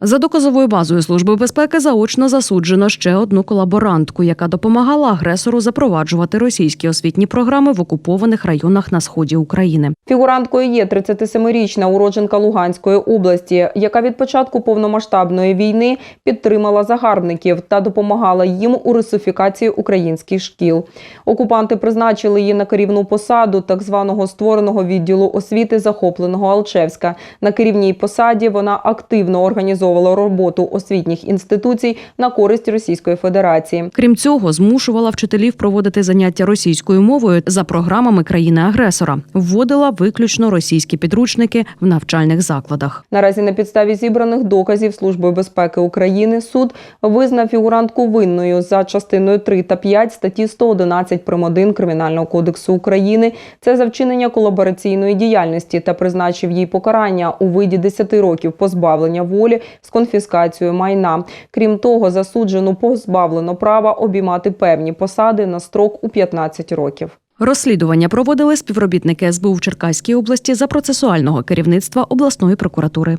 За доказовою базою Служби безпеки заочно засуджено ще одну колаборантку, яка допомагала агресору запроваджувати російські освітні програми в окупованих районах на сході України. Фігуранткою є 37-річна уродженка Луганської області, яка від початку повномасштабної війни підтримала загарбників та допомагала їм у русифікації українських шкіл. Окупанти призначили її на керівну посаду так званого створеного відділу освіти захопленого Алчевська. На керівній посаді вона активно організовувала роботу освітніх інституцій на користь Російської Федерації. Крім цього, змушувала вчителів проводити заняття російською мовою за програмами країни-агресора, вводила виключно російські підручники в навчальних закладах. Наразі на підставі зібраних доказів Службою безпеки України суд визнав фігурантку винною за частиною 3 та 5 статті 111 прим. 1 Кримінального кодексу України. Це за вчинення колабораційної діяльності та призначив їй покарання у виді 10 років позбавлення волі з конфіскацією майна. Крім того, засуджену позбавлено права обіймати певні посади на строк у 15 років. Розслідування проводили співробітники СБУ в Черкаській області за процесуального керівництва обласної прокуратури.